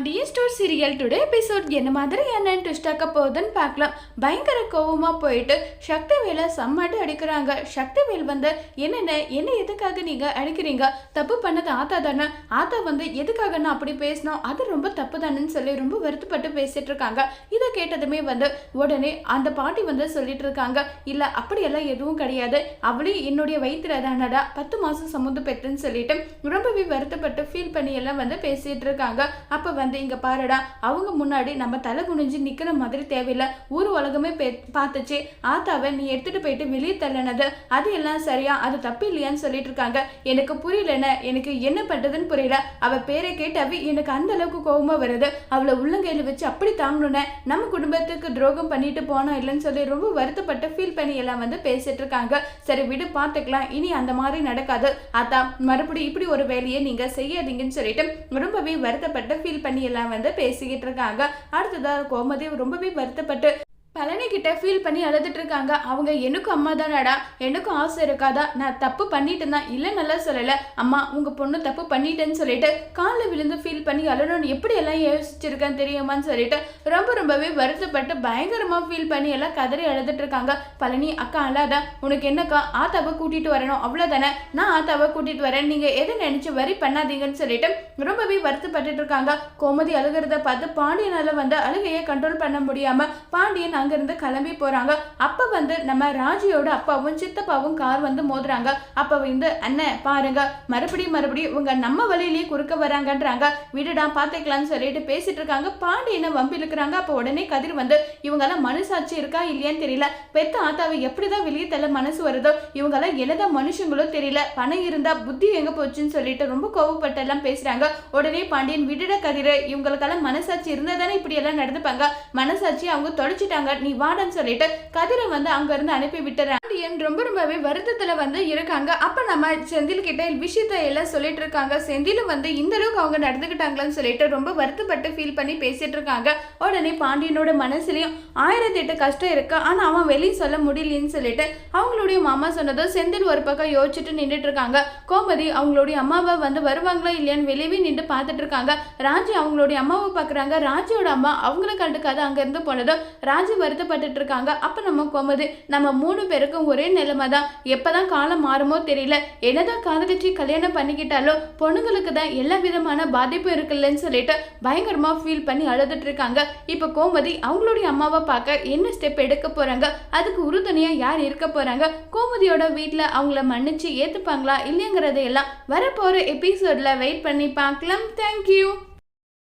Pandian store serial today episode என்ன மாதிரி என்னன்னு ட்விஸ்ட் ஆக்க போகுதுன்னு பார்க்கலாம். பயங்கர கோவமாக போயிட்டு சக்திவேலை சம்மாட்டு அடிக்கிறாங்க. சக்திவேல் வந்து என்னென்ன என்ன எதுக்காக நீங்கள் அடிக்கிறீங்க? தப்பு பண்ணது ஆத்தா தானே? ஆத்தா வந்து எதுக்காக நான் அப்படி பேசினோம் அது ரொம்ப தப்பு தானேன்னு சொல்லி ரொம்ப வருத்தப்பட்டு பேசிட்டு இருக்காங்க. இதை கேட்டதுமே வந்து உடனே அந்த பாட்டி வந்து சொல்லிட்டு இருக்காங்க. இல்லை அப்படியெல்லாம் எதுவும் கிடையாது. அவளையும் என்னுடைய வயிற்றுல தானடா. பத்து மாதம் சமுந்து பெத்துன்னு சொல்லிட்டு ரொம்பவே வருத்தப்பட்டு ஃபீல் பண்ணி எல்லாம் வந்து பேசிட்டு இருக்காங்க. அப்போ வந்து இங்கே பாருடா அவங்க முன்னாடி நம்ம தலை குனிஞ்சு நிற்கிற மாதிரி தேவையில்லை. ஊர் உலகமே பே பார்த்துச்சு. ஆத்தாவை நீ எடுத்துட்டு போயிட்டு வெளியே தள்ளினது அது எல்லாம் சரியா? அது தப்பு இல்லையான்னு சொல்லிட்டு இருக்காங்க. எனக்கு புரியலன்னு எனக்கு என்ன பண்ணுறதுன்னு புரியல. அவள் பேரை கேட்டாவே எனக்கு அந்த அளவுக்கு கோபமாக வருது. அவளை உள்ளங்கையில் வச்சு அப்படி தாங்கணுன்னு நம்ம குடும்பத்துக்கு துரோகம் பண்ணிட்டு போனோம் இல்லைன்னு சொல்லி ரொம்ப வருத்தப்பட்டு ஃபீல் பண்ணி எல்லாம் வந்து பேசிட்டு இருக்காங்க. சரி விடு பார்த்துக்கலாம் இனி அந்த மாதிரி நடக்காது. அதான் மறுபடியும் இப்படி ஒரு வேலையை நீங்கள் செய்யாதீங்கன்னு சொல்லிட்டு ரொம்பவே வருத்தப்பட்டு ஃபீல் பண்ணி எல்லாம் வந்து பேசிக்கிட்டு இருக்காங்க. அடுத்ததாக கோமதி ரொம்பவே வருத்தப்பட்டு பழனி கிட்ட ஃபீல் பண்ணி அழுதுட்டு இருக்காங்க அவங்க எனக்கும் அம்மா தானடா எனக்கும் ஆசை இருக்காதா? நான் தப்பு பண்ணிட்டு தான் இல்லை நல்லா சொல்லலை. அம்மா உங்கள் பொண்ணு தப்பு பண்ணிட்டேன்னு சொல்லிட்டு காலில் விழுந்து ஃபீல் பண்ணி அழணும்னு எப்படி எல்லாம் யோசிச்சிருக்கேன் தெரியுமான்னு சொல்லிட்டு ரொம்ப ரொம்பவே வருத்தப்பட்டு பயங்கரமாக ஃபீல் பண்ணி எல்லாம் கதறி அழுதுட்டு இருக்காங்க பழனி அக்கா அழாத. உனக்கு என்னக்கா? ஆத்தாவை கூட்டிட்டு வரணும். அவ்வளோதானே நான் ஆத்தாவை கூட்டிட்டு வரேன். நீங்கள் எதை நினைச்சு வரி பண்ணாதீங்கன்னு சொல்லிட்டு ரொம்பவே வருத்தப்பட்டுட்டு இருக்காங்க கோமதி அழுகிறத பார்த்து பாண்டியனால் வந்து அழுகையை கண்ட்ரோல் பண்ண முடியாமல் பாண்டியன் அங்கிருந்து கிளம்பி போறாங்க. அப்ப வந்து நம்ம ராஜியோட அப்பாவும் சித்தப்பாவும் கார் வந்து மோதுறாங்க. அப்ப வந்து அண்ணன் பாருங்க. மறுபடியும் மறுபடியும் இவங்க நம்ம வழியிலேயே குறுக்க வராங்கன்றாங்க. விடுடா பாத்துக்கலாம்னு சொல்லிட்டு பேசிட்டு இருக்காங்க. பாண்டியனை வம்பி இழுக்கிறாங்க? அப்ப உடனே கதிர் வந்து இவங்கெல்லாம் மனசாட்சி இருக்கா இல்லையான்னு தெரியல. பெத்த ஆத்தாவை எப்படிதான் வெளியே தள்ள மனசு வருதோ இவங்கெல்லாம் என்னதான் மனுஷங்களோ தெரியல. பணம் இருந்தா புத்தி எங்க போச்சுன்னு சொல்லிட்டு ரொம்ப கோவப்பட்டு எல்லாம் பேசுறாங்க. உடனே பாண்டியன் விடுட கதிர இவங்களுக்கெல்லாம் மனசாட்சி இருந்தா தானே இப்படி எல்லாம் நடந்துப்பாங்க? மனசாட்சி அவங்க தொலைச்சிட்டாங்க நீ வாடன்னு சொல்லிட்டு கதிரை வந்து அங்க இருந்து அனுப்பி விட்டுறாங்க பாண்டியன் ரொம்ப ரொம்பவே வருத்தத்துல வந்து இருக்காங்க. அப்ப நம்ம செந்தில் கிட்ட விஷயத்த எல்லாம் சொல்லிட்டு இருக்காங்க. செந்திலும் வந்து இந்த அளவுக்கு அவங்க நடந்துக்கிட்டாங்களான்னு சொல்லிட்டு ரொம்ப வருத்தப்பட்டு ஃபீல் பண்ணி பேசிட்டு இருக்காங்க. உடனே பாண்டியனோட மனசுலயும் ஆயிரத்தி எட்டு கஷ்டம் இருக்கு. ஆனா அவன் வெளியே சொல்ல முடியலன்னு சொல்லிட்டு அவங்களுடைய மாமா சொன்னதும் செந்தில் ஒரு பக்கம் யோசிச்சுட்டு நின்றுட்டு இருக்காங்க. கோமதி அவங்களுடைய அம்மாவை வந்து வருவாங்களா இல்லையான்னு வெளியவே நின்று பார்த்துட்டு இருக்காங்க. ராஜி அவங்களுடைய அம்மாவை பாக்குறாங்க ராஜியோட அம்மா அவங்கள கண்டுக்காத அங்கேருந்து போனதும் ராஜி வருத்தப்பட்டுட்டு இருக்காங்க அப்போ நம்ம கோமது நம்ம மூணு பேருக்கும் ஒரே நிலைமை தான் எப்போ தான் காலம் மாறுமோ தெரியல. என்னதான் காதலிச்சு கல்யாணம் பண்ணிக்கிட்டாலும் பொண்ணுங்களுக்கு தான் எல்லா விதமான பாதிப்பும் இருக்குல்லன்னு சொல்லிட்டு பயங்கரமாக ஃபீல் பண்ணி அழுதுட்டு இருக்காங்க இப்போ கோமதி அவங்களுடைய அம்மாவை பார்க்க என்ன ஸ்டெப் எடுக்க போகிறாங்க அதுக்கு உறுதுணையாக யார் இருக்க போகிறாங்க கோமதியோட வீட்டில் அவங்கள மன்னிச்சு ஏற்றுப்பாங்களா இல்லைங்கிறதையெல்லாம் வரப்போகிற எபிசோடில் வெயிட் பண்ணி பார்க்கலாம். தேங்க்யூ